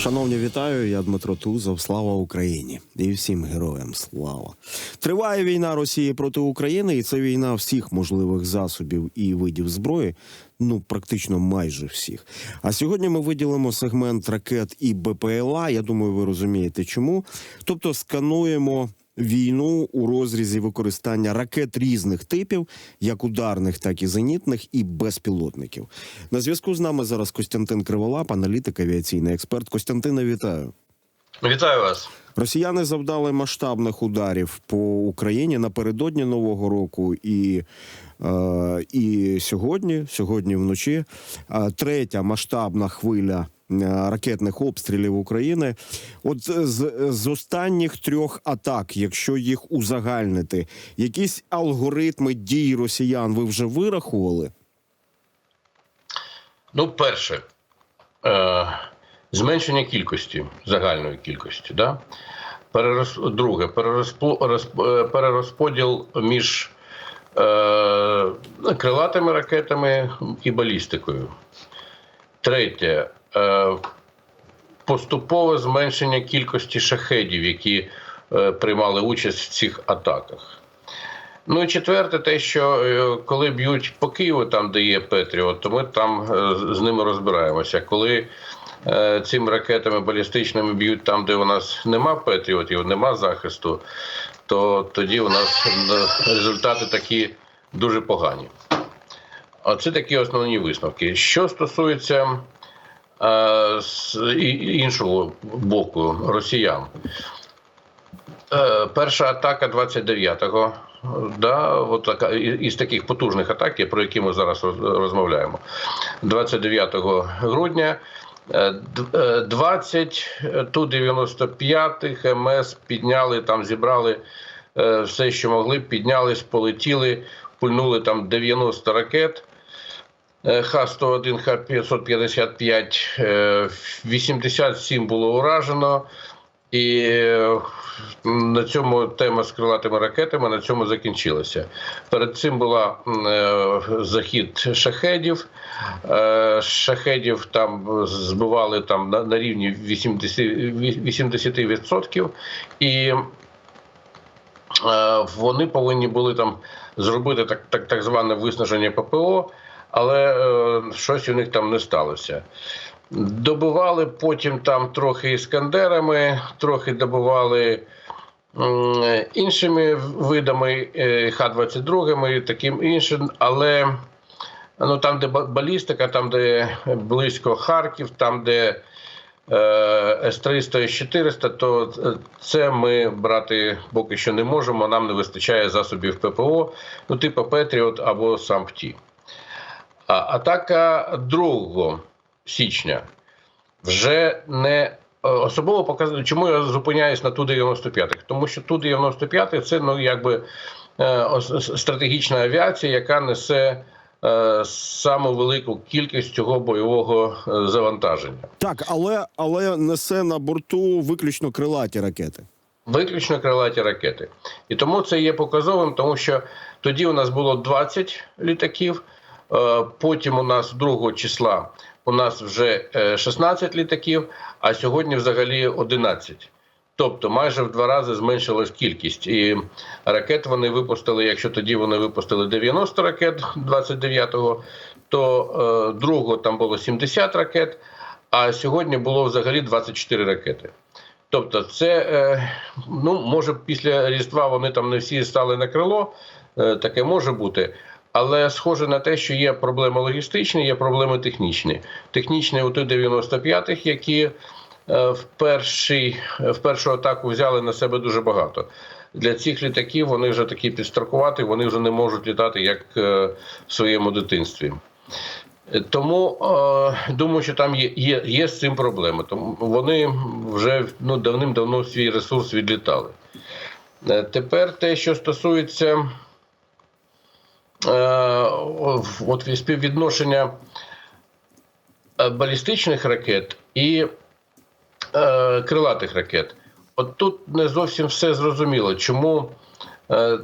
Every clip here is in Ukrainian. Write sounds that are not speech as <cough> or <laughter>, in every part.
Шановні, вітаю. Я Дмитро Тузов. Слава Україні і всім героям слава. Триває війна Росії проти України, і це війна всіх можливих засобів і видів зброї. Ну, практично майже всіх. А сьогодні ми виділимо сегмент ракет і БПЛА. Я думаю, ви розумієте, чому. Тобто, скануємо війну у розрізі використання ракет різних типів, як ударних, так і зенітних, і безпілотників. На зв'язку з нами зараз Костянтин Криволап, аналітик, авіаційний експерт. Костянтине, вітаю. Вітаю вас. Росіяни завдали масштабних ударів по Україні напередодні нового року і. е, І сьогодні, сьогодні вночі, е, третя масштабна хвиля ракетних обстрілів України. От з, з останніх трьох атак, якщо їх узагальнити, якісь алгоритми дій росіян ви вже вирахували? Ну, перше, е, зменшення кількості, загальної кількості. Да? Перерос, друге, перерозпо, розп- е, перерозподіл між е, крилатими ракетами і балістикою. Третє. Е, поступове зменшення кількості шахедів, які е, приймали участь в цих атаках. Ну і четверте, те, що е, коли б'ють по Києву, там де є Петріот, то ми там з- ними розбираємося. Коли цими ракетами балістичними б'ють там, де у нас нема Петріотів, нема захисту, то тоді у нас результати такі дуже погані. Оце такі основні висновки. Що стосується з іншого боку росіян. Е, Перша атака 29-го. Да, от така, із таких потужних атак, про які ми зараз розмовляємо. 29 грудня. е, д- е, 20 Ту-95 МС підняли, там зібрали е, все, що могли, піднялись, полетіли, пульнули там 90 ракет. Е, Х-101, Х-555, е, 87 було уражено. І е, на цьому тема з крилатими ракетами на цьому закінчилася. Перед цим була е, захід шахедів. Е, Шахедів там збивали там на, на рівні 80, 80%. І е, вони повинні були там зробити так, так, так зване виснаження ППО, але е, щось у них там не сталося. Добували потім там трохи іскандерами, трохи добували м, іншими видами е, Х-22 і таким іншим, але ну, там, де балістика, там, де близько Харків, там, де е, С-300 і С-400, то е, це ми брати поки що не можемо. Нам не вистачає засобів ППО, ну, типу Петріот або САМПТІ. А атака 2 січня вже не е, особливо показує, чому я зупиняюсь на Ту-95. Тому що Ту-95 це ну, якби е, стратегічна авіація, яка несе е, саму велику кількість цього бойового завантаження. Так, але, але несе на борту виключно крилаті ракети. Виключно крилаті ракети. І тому це є показовим, тому що тоді у нас було 20 літаків, потім у нас 2 числа у нас вже е, 16 літаків, а сьогодні взагалі 11. Тобто майже в два рази зменшилась кількість. І ракет вони випустили, якщо тоді вони випустили 90 ракет 29-го, то е, другого там було 70 ракет, а сьогодні було взагалі 24 ракети. Тобто, це е, ну може після Різдва вони там не всі стали на крило, е, таке може бути. Але схоже на те, що є проблеми логістичні, є проблеми технічні. Технічні у Т-95, які е, в, перший, в першу атаку взяли на себе дуже багато. Для цих літаків вони вже такі підстрахувати, вони вже не можуть літати як е, в своєму дитинстві. Е, Тому е, думаю, що там є, є, є з цим проблеми. Тому вони вже ну, давним-давно свій ресурс відлітали. Е, Тепер те, що стосується е, от співвідношення е, балістичних ракет і е, крилатих ракет. От тут не зовсім все зрозуміло, чому е,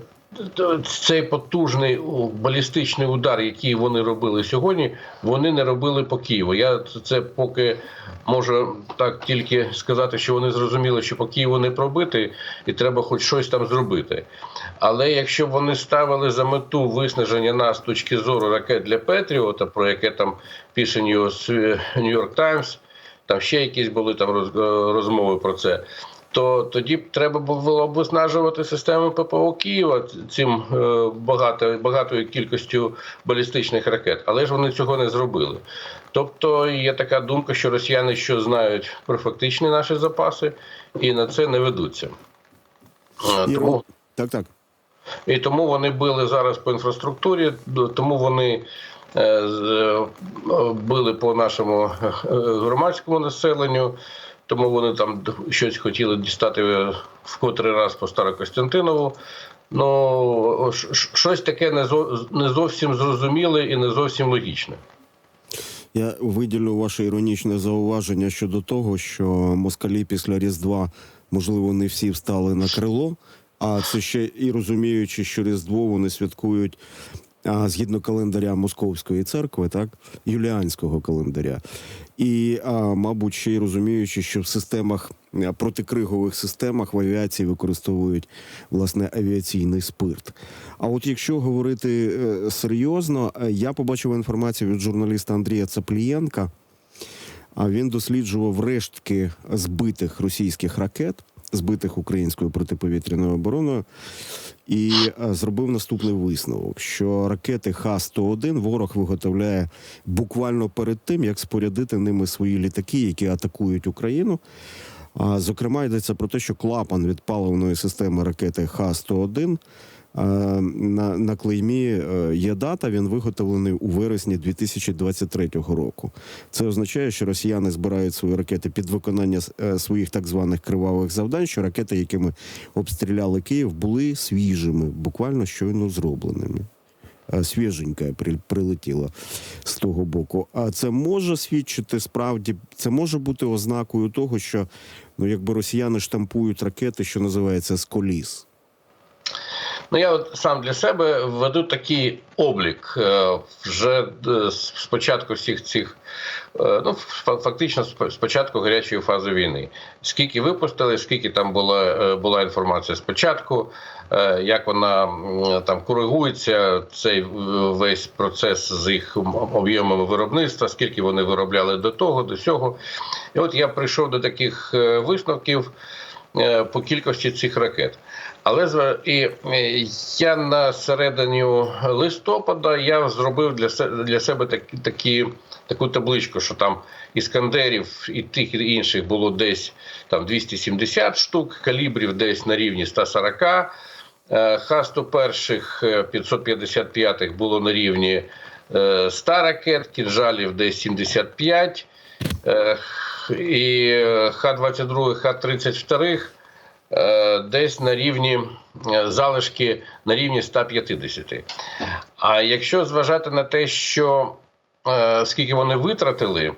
цей потужний балістичний удар, який вони робили сьогодні, вони не робили по Києву. Я це поки можу так тільки сказати, що вони зрозуміли, що по Києву не пробити, і треба хоч щось там зробити. Але якщо б вони ставили за мету виснаження нас з точки зору ракет для Петріота, про яке там пише Нью-Йорк Таймс, там ще якісь були там розмови про це. То тоді б треба було б виснажувати систему ППО Києва цим е, багато, багатою кількістю балістичних ракет, але ж вони цього не зробили. Тобто є така думка, що росіяни що знають про фактичні наші запаси і на це не ведуться. Е, Тому Так, так. і тому вони били зараз по інфраструктурі, тому вони е, били по нашому громадському населенню, тому вони там щось хотіли дістати е, в котрий раз по Старокостянтинову. Ну, щось таке не зо- не зовсім зрозуміле і не зовсім логічне. Я виділю ваше іронічне зауваження щодо того, що москалі після Різдва, можливо, не всі встали на крило, а це ще і розуміючи, що Різдво вони святкують згідно календаря Московської церкви, так, юліанського календаря. І, мабуть, ще й розуміючи, що в системах протикригових системах в авіації використовують власне авіаційний спирт. А от якщо говорити е, серйозно, е, я побачив інформацію від журналіста Андрія Цаплієнка. А він досліджував рештки збитих російських ракет, збитих українською протиповітряною обороною, і е, зробив наступний висновок: що ракети Х-101 ворог виготовляє буквально перед тим, як спорядити ними свої літаки, які атакують Україну. А, Зокрема, йдеться про те, що клапан від паливної системи ракети Х-101 е, на, на клеймі е, є дата. Він виготовлений у вересні 2023 року. Це означає, що росіяни збирають свої ракети під виконання е, своїх так званих кривавих завдань. Що ракети, якими обстріляли Київ, були свіжими, буквально щойно зробленими. Е, Свіженька прилетіла з того боку. А це може свідчити справді, це може бути ознакою того, що ну якби росіяни штампують ракети, що називається з коліс. Ну, я от сам для себе веду такий облік е, вже е, з початку всіх цих, е, ну фактично з початку гарячої фази війни. Скільки випустили, скільки там була, була інформація спочатку, як вона там коригується, цей весь процес з їх об'ємами виробництва, скільки вони виробляли до того, до цього. І от я прийшов до таких висновків по кількості цих ракет. Але і е, я на середині листопада я зробив для се- для себе такі, такі таку табличку, що там іскандерів і тих і інших було десь там 270 штук, калібрів десь на рівні 140. е, Х-101 555 було на рівні е, 100 ракет, кінжалів десь 75. е, І е, Х-22, Х-32 е, десь на рівні е, залишки на рівні 150. А якщо зважати на те, що е, скільки вони витратили,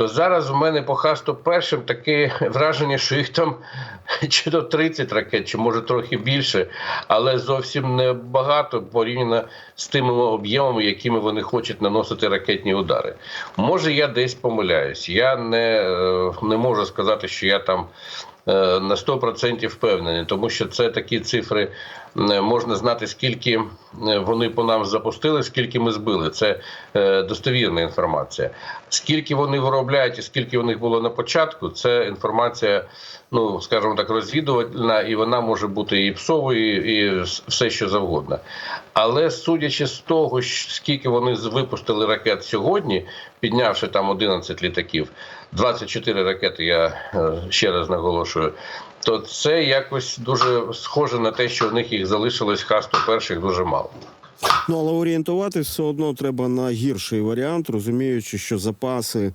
то зараз в мене по Х-101 таке <laughs> враження, що їх там <laughs> чи то 30 ракет, чи може трохи більше, але зовсім не багато порівняно з тими об'ємами, якими вони хочуть наносити ракетні удари. Може, я десь помиляюсь. Я не, е, не можу сказати, що я там е, на 100% впевнений, тому що це такі цифри е, можна знати, скільки е, вони по нам запустили, скільки ми збили. Це е, достовірна інформація. Скільки вони виробляють і скільки у них було на початку, це інформація, ну скажімо так, розвідувальна, і вона може бути і псовою, і все що завгодно. Але судячи з того, скільки вони випустили ракет сьогодні, піднявши там 11 літаків, 24 ракети, я е, ще раз наголошую, то це якось дуже схоже на те, що в них їх залишилось хасту перших дуже мало. Ну але орієнтуватись все одно треба на гірший варіант, розуміючи, що запаси,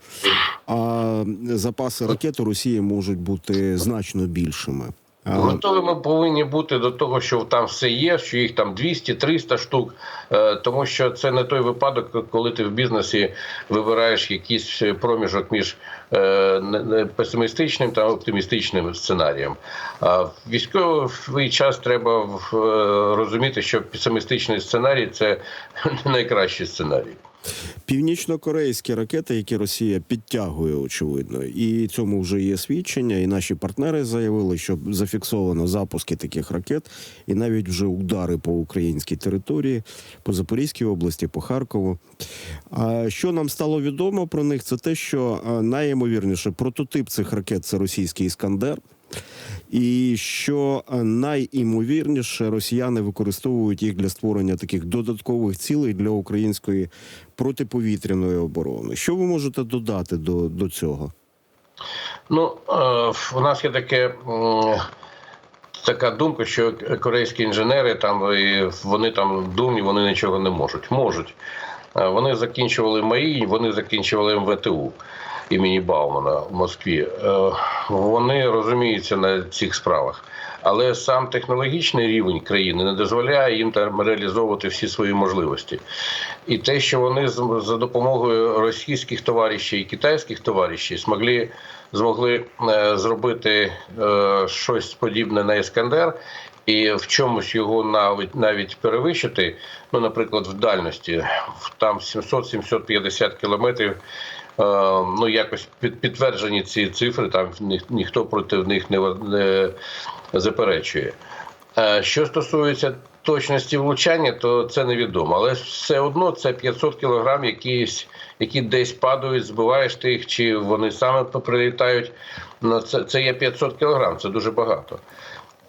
а запаси ракет Росії можуть бути значно більшими. А, Готові ми повинні бути до того, що там все є, що їх там 200-300 штук, е, тому що це не той випадок, коли ти в бізнесі вибираєш якийсь проміжок між е, песимістичним та оптимістичним сценарієм. А в військовий час треба е, розуміти, що песимістичний сценарій це не <laughs> найкращий сценарій. Північно-корейські ракети, які Росія підтягує, очевидно, і цьому вже є свідчення. І наші партнери заявили, що зафіксовано запуски таких ракет, і навіть вже удари по українській території, по Запорізькій області, по Харкову. А що нам стало відомо про них, це те, що найімовірніше прототип цих ракет це російський іскандер. І що е, найімовірніше росіяни використовують їх для створення таких додаткових цілей для української протиповітряної оборони. Що ви можете додати до, до цього? Ну, е, у нас є таке. Така думка, що корейські інженери там і вони там думні, вони нічого не можуть. Можуть. Е, Вони закінчували МАІ, вони закінчували МВТУ імені Баумана в Москві. Е, Вони розуміються на цих справах. Але сам технологічний рівень країни не дозволяє їм там реалізовувати всі свої можливості. І те, що вони за допомогою російських товаришів і китайських товаришів змогли, змогли е, зробити е, щось подібне на Іскандер, і в чомусь його навіть навіть перевищити, ну, наприклад, в дальності там 700-750 кілометрів. Е, Ну, якось підтверджені ці цифри, там ні, ніхто проти них не, не заперечує. Е, Що стосується точності влучання, то це невідомо. Але все одно це 500 кілограм, якісь, які десь падають, збиваєш ти їх, чи вони саме прилітають. Ну, це, це є 500 кілограм, це дуже багато.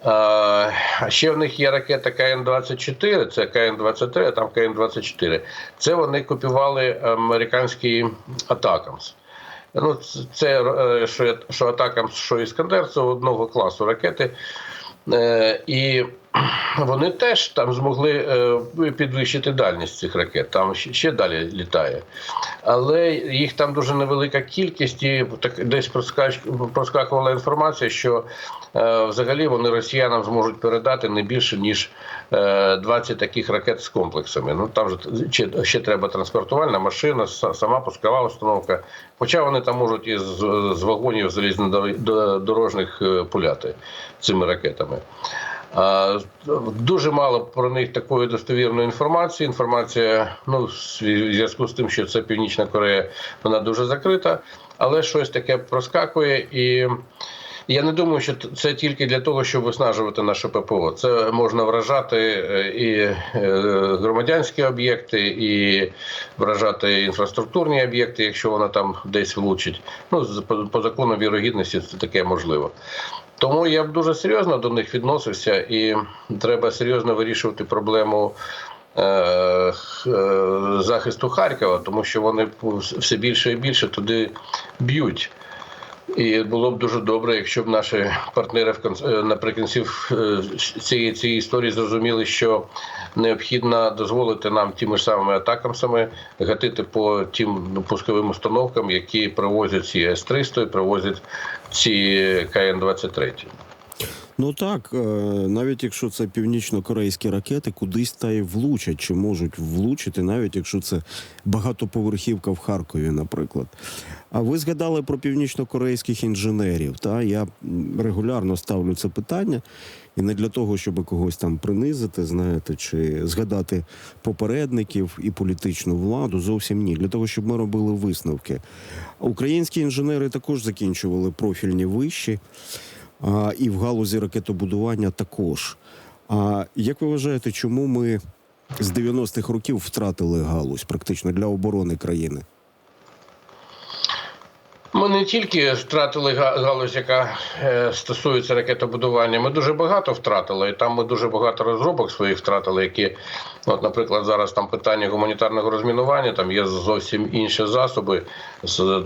А ще в них є ракета КН-24, це КН-23, а там КН-24. Це вони купували американські Атакамс. Ну, це- е, що, що Атакамс, що Іскандер, це одного класу ракети. Е, І вони теж там змогли е, підвищити дальність цих ракет. Там ще- далі літає. Але їх там дуже невелика кількість, і так десь проскач- проскакувала інформація, що е, взагалі вони росіянам зможуть передати не більше ніж е, 20 таких ракет з комплексами. Ну там же ще, треба транспортувальна машина, сама пускова установка. Хоча вони там можуть із з вагонів залізнодорожних е, пуляти цими ракетами. Дуже мало про них такої достовірної інформації. Інформація, ну, в зв'язку з тим, що це Північна Корея, вона дуже закрита, але щось таке проскакує. І я не думаю, що це тільки для того, щоб виснажувати наше ППО. Це можна вражати е, і е, громадянські об'єкти, і вражати інфраструктурні об'єкти, якщо вона там десь влучить. Ну, по закону вірогідності це таке можливо. Тому я б дуже серйозно до них відносився, і треба серйозно вирішувати проблему е, е, захисту Харкова, тому що вони все більше і більше туди б'ють. І було б дуже добре, якщо б наші партнери в е, наприкінці е, цієї, цієї історії зрозуміли, що необхідно дозволити нам тими ж самими атакамсами гатити по тим пусковим установкам, які привозять ці С-300 і привозять ці КН-23. Ну так, е, навіть якщо це північно-корейські ракети, кудись та й влучать, чи можуть влучити, навіть якщо це багатоповерхівка в Харкові, наприклад. А ви згадали про північно-корейських інженерів. Та я регулярно ставлю це питання, і не для того, щоб когось там принизити, знаєте, чи згадати попередників і політичну владу. Зовсім ні. Для того, щоб ми робили висновки. Українські інженери також закінчували профільні вищі а, і в галузі ракетобудування також. А як ви вважаєте, чому ми з 90-х років втратили галузь практично для оборони країни? Ми не тільки втратили галузь, яка е, стосується ракетобудування. Ми дуже багато втратили, і там ми дуже багато розробок своїх втратили, які, от, наприклад, зараз там питання гуманітарного розмінування, там є зовсім інші засоби, з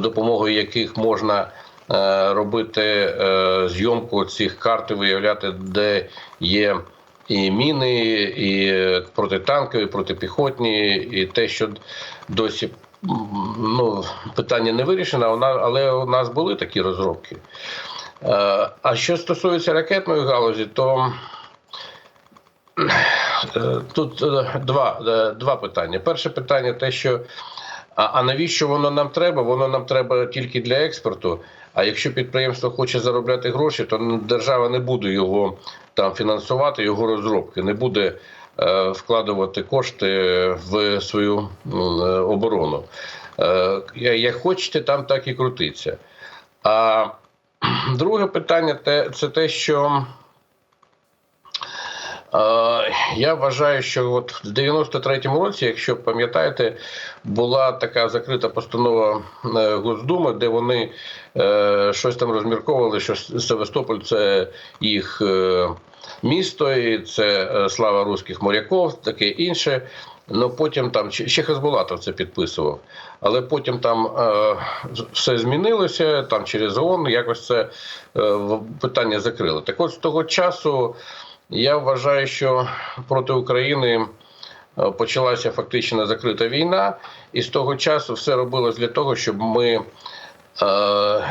допомогою яких можна робити е, зйомку цих карт і виявляти, де є. І міни, і протитанкові, протипіхотні, і те, що досі ну, питання не вирішено, але у нас були такі розробки. Е, А що стосується ракетної галузі, то е, тут е, два, е, два питання. Перше питання те, що а навіщо воно нам треба? Воно нам треба тільки для експорту. А якщо підприємство хоче заробляти гроші, то держава не буде його там фінансувати, його розробки, не буде е, вкладувати кошти в свою е, оборону. Е, як хочете, там так і крутиться. А друге питання те, це те, що е, я вважаю, що от в 93-му році, якщо пам'ятаєте, була така закрита постанова е, Госдуми, де вони щось там розмірковували, що Севастополь це їх е, місто, і це е, слава руських моряків, таке інше. Ну потім там ще Хазбулатов це підписував, але потім там е, все змінилося. Там через ООН якось це е, питання закрили. Так от з того часу я вважаю, що проти України е, почалася фактично закрита війна, і з того часу все робилось для того, щоб ми. Е,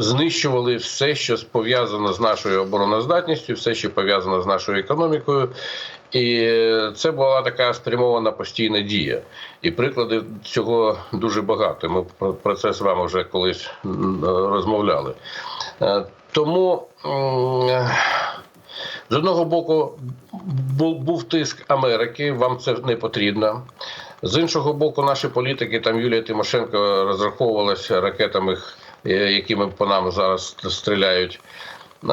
Знищували все, що пов'язано з нашою обороноздатністю, все, що пов'язано з нашою економікою, і це була така спрямована постійна дія. І прикладів цього дуже багато. Ми про- про це з вами вже колись розмовляли. Е, Тому з одного боку був тиск Америки, вам це не потрібно. З іншого боку, наші політики, там Юлія Тимошенко розраховувалася ракетами, е, якими по нам зараз стріляють е,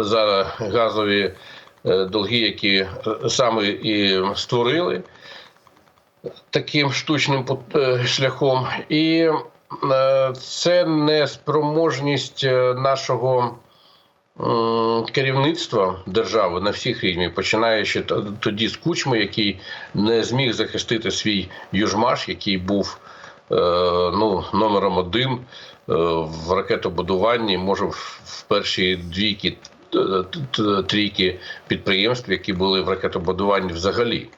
за- газові е, долги, які саме і створили таким штучним шляхом. І це неспроможність нашого керівництва держави на всіх рівнях, починаючи тоді з Кучми, який не зміг захистити свій южмаш, який був е, ну, номером один е, в ракетобудуванні, може в перші двійки трійки підприємств, які були в ракетобудуванні взагалі.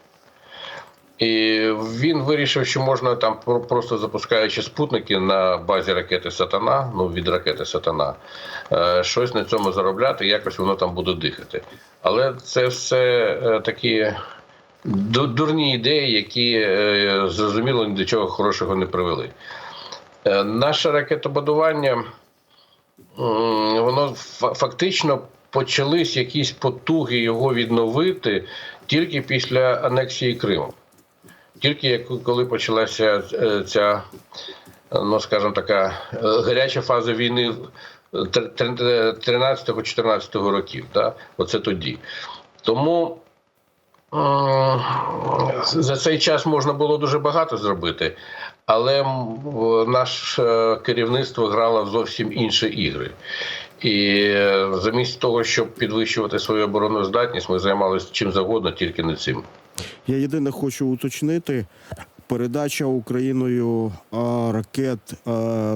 І він вирішив, що можна там просто запускаючи спутники на базі ракети Сатана, ну від ракети Сатана, е, щось на цьому заробляти, якось воно там буде дихати. Але це все е, такі дурні ідеї, які е, зрозуміло ні до чого хорошого не привели. Наше ракетобудування, воно фактично почались якісь потуги його відновити тільки після анексії Криму. Тільки коли почалася е, ця, е, ну скажімо така, е, гаряча фаза війни 13-14 років, да? оце тоді. Тому за цей час можна було дуже багато зробити, але наше керівництво грало в зовсім інші ігри. І е, замість того, щоб підвищувати свою обороноздатність, ми займалися чим завгодно, тільки не цим. Я єдине хочу уточнити. Передача Україною ракет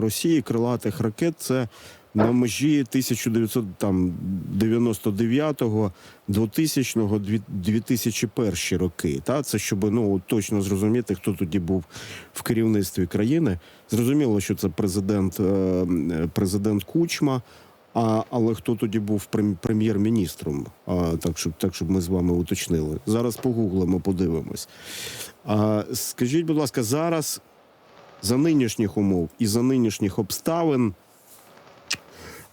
Росії, крилатих ракет, це на межі 1999-го, 2000-го, 2001 роки. Та це щоб ну точно зрозуміти, хто тоді був в керівництві країни. Зрозуміло, що це президент, е, президент Кучма. А, але хто тоді був прем- прем'єр-міністром? Так, щоб, так, щоб ми з вами уточнили. Зараз погуглимо, подивимось. А, скажіть, будь ласка, зараз за нинішніх умов і за нинішніх обставин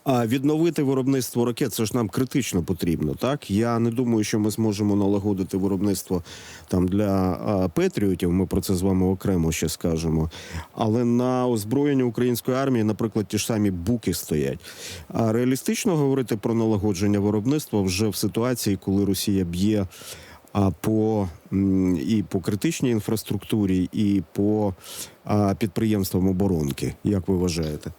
відновити виробництво ракет це ж нам критично потрібно. Так я не думаю, що ми зможемо налагодити виробництво там для а, патріотів. Ми про це з вами окремо ще скажемо. Але на озброєння української армії, наприклад, ті ж самі буки стоять. А реалістично говорити про налагодження виробництва вже в ситуації, коли Росія б'є. А по і по критичній інфраструктурі, і по підприємствам оборонки, як ви вважаєте?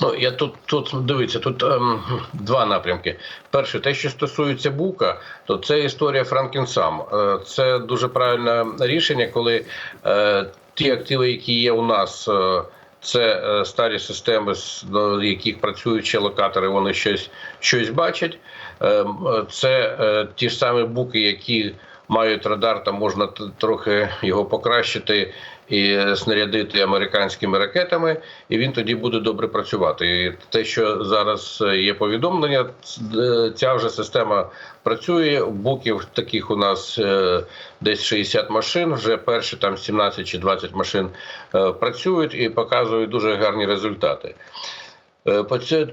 Ну я тут тут дивіться, тут ем, два напрямки. Перше, те, що стосується Бука, то це історія Франкінсам. Е, це дуже правильне рішення, коли е, ті активи, які є у нас. Е, це е, старі системи, до яких працюють ще локатори, вони щось щось бачать. Е, е, Це е, ті ж самі буки, які мають радар, там можна трохи його покращити і снарядити американськими ракетами, і він тоді буде добре працювати. І те, що зараз є повідомлення, ця вже система працює. Буків таких у нас е, десь 60 машин. Вже перші там 17 чи 20 машин е, працюють і показують дуже гарні результати. Е,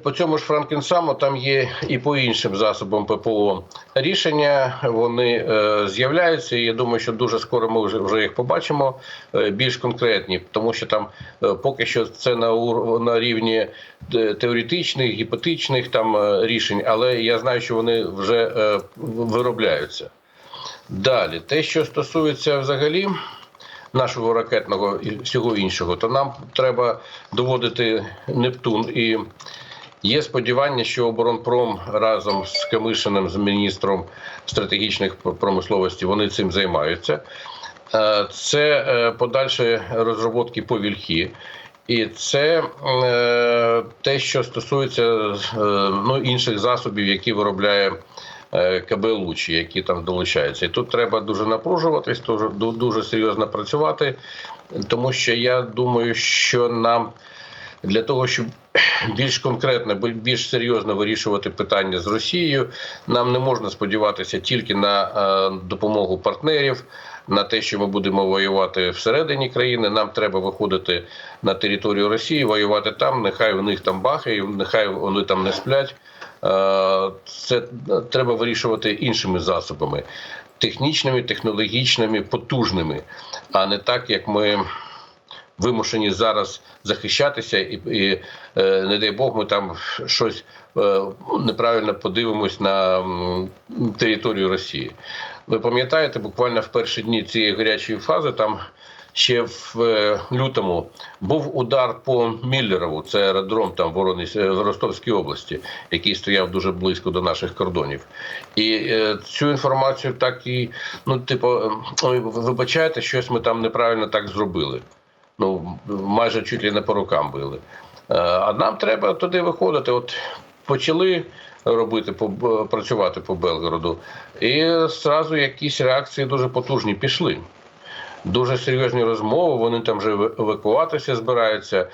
По цьому ж Франкенсаму там є і по іншим засобам ППО рішення. Вони е, з'являються. і Я думаю, що дуже скоро ми вже, їх побачимо е, більш конкретні, тому що там поки що це на на рівні теоретичних, гіпотетичних там рішень, але я знаю, що вони вже виробляються. Далі, те, що стосується взагалі нашого ракетного і всього іншого, то нам треба доводити Нептун. І є сподівання, що оборонпром разом з Камишиним, з міністром стратегічних промисловості, вони цим займаються. Е, Це е, подальші розробки по вільхі. І це е, те, що стосується ну, інших засобів, які виробляє КБ Лучі, які там долучаються. І тут треба дуже напружуватись, дуже, ду- дуже серйозно працювати, тому що я думаю, що нам для того, щоб <clears throat> більш конкретно, більш серйозно вирішувати питання з Росією, нам не можна сподіватися тільки на е, допомогу партнерів. На те, що ми будемо воювати всередині країни, нам треба виходити на територію Росії, воювати там. Нехай у них там бахи, нехай вони там не сплять. Е, Це треба вирішувати іншими засобами, технічними, технологічними, потужними, а не так, як ми вимушені зараз захищатися, і, і е, не дай Бог, ми там щось е, неправильно подивимось на територію Росії. Ви пам'ятаєте, буквально в перші дні цієї гарячої фази там. Ще в е, лютому був удар по Міллерову, це аеродром там в, е, в Ростовській області, який стояв дуже близько до наших кордонів. І е, цю інформацію так і ну, типу, е, ой, ви щось ми там неправильно так зробили. Ну майже чуть ли не по рукам били. А нам треба туди виходити. От почали робити працювати по Белгороду, і зразу якісь реакції дуже потужні пішли. Дуже серйозні розмови. Вони там вже евакуватися збираються.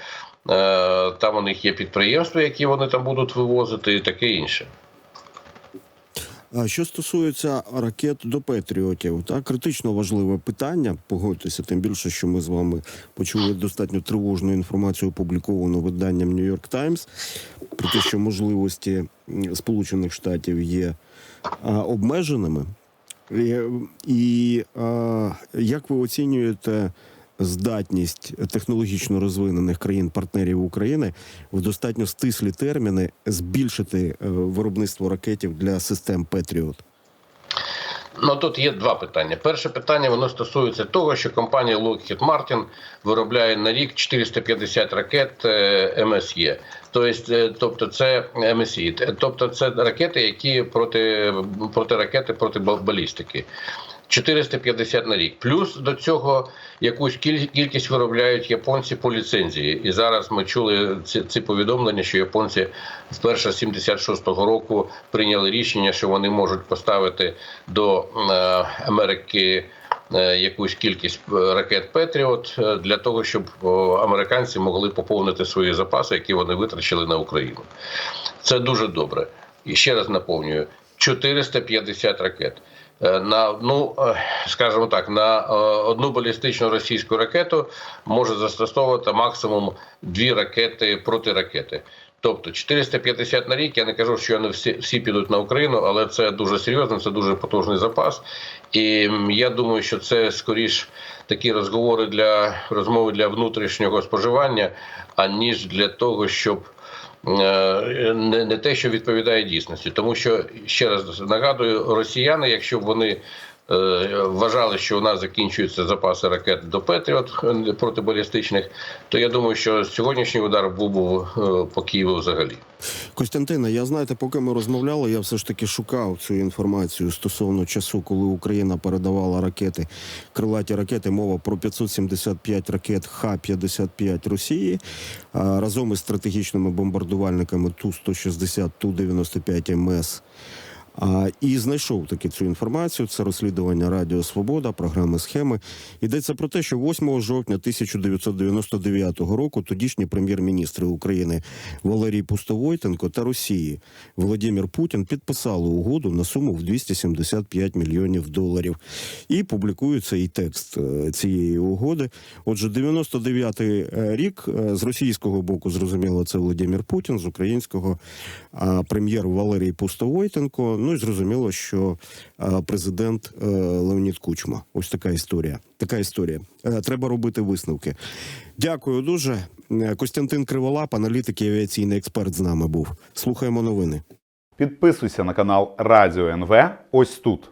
Е, Там у них є підприємства, які вони там будуть вивозити, і таке інше. Що стосується ракет до Петріотів, так критично важливе питання. Погодьтеся, тим більше, що ми з вами почули достатньо тривожну інформацію, опубліковану виданням York Times, про те, що можливості Сполучених Штатів є обмеженими. І, і а, як ви оцінюєте здатність технологічно розвинених країн-партнерів України в достатньо стислі терміни збільшити е, виробництво ракетів для систем Петріот? Ну тут є два питання. Перше питання воно стосується того, що компанія Lockheed Martin виробляє на рік 450 ракет е, МСЄ. Тобто, е, тобто це МСІ, тобто це ракети, які проти, проти ракети проти балістики. 450 на рік. Плюс до цього якусь кіль- кількість виробляють японці по ліцензії. І зараз ми чули ці, ці повідомлення, що японці вперше з 76-го року прийняли рішення, що вони можуть поставити до е, Америки. е, Якусь кількість е, ракет Петріот е, для того, щоб американці могли поповнити свої запаси, які вони витрачили на Україну. Це дуже добре. І ще раз наповнюю: 450 ракет. Е, На ну е, скажімо так, на е, одну балістичну російську ракету може застосовувати максимум дві ракети протиракети. Тобто 450 на рік. Я не кажу, що вони всі, всі підуть на Україну, але це дуже серйозно, це дуже потужний запас. І я думаю, що це скоріш такі розговори для розмови для внутрішнього споживання, аніж для того, щоб не, не те, що відповідає дійсності, тому що ще раз нагадую, росіяни, якщо б вони е, вважали, що у нас закінчуються запаси ракет до Петріот е, протибалістичних, то я думаю, що сьогоднішній удар був би е, по Києву взагалі. Костянтине, я знаєте, поки ми розмовляли, я все ж таки шукав цю інформацію стосовно часу, коли Україна передавала ракети, крилаті ракети. Мова про 575 ракет Х-55 Росії а, разом із стратегічними бомбардувальниками Ту-160, Ту-95 МС. А, і знайшов таки цю інформацію. Це розслідування Радіо Свобода, програми схеми. Йдеться про те, що 8 жовтня 1999 року тодішні прем'єр-міністри України Валерій Пустовойтенко та Росії Володимир Путін підписали угоду на суму в 275 мільйонів доларів. І публікується і текст е, цієї угоди. Отже, 99-й е, рік е, з російського боку зрозуміло, це Володимир Путін, з українського прем'єр Валерій Пустовойтенко. Ну і зрозуміло, що а, президент е, Леонід Кучма. Ось така історія. Така історія. Е, Треба робити висновки. Дякую дуже. Е, Костянтин Криволап, аналітик і авіаційний експерт, з нами був. Слухаємо новини. Підписуйся на канал Радіо НВ ось тут.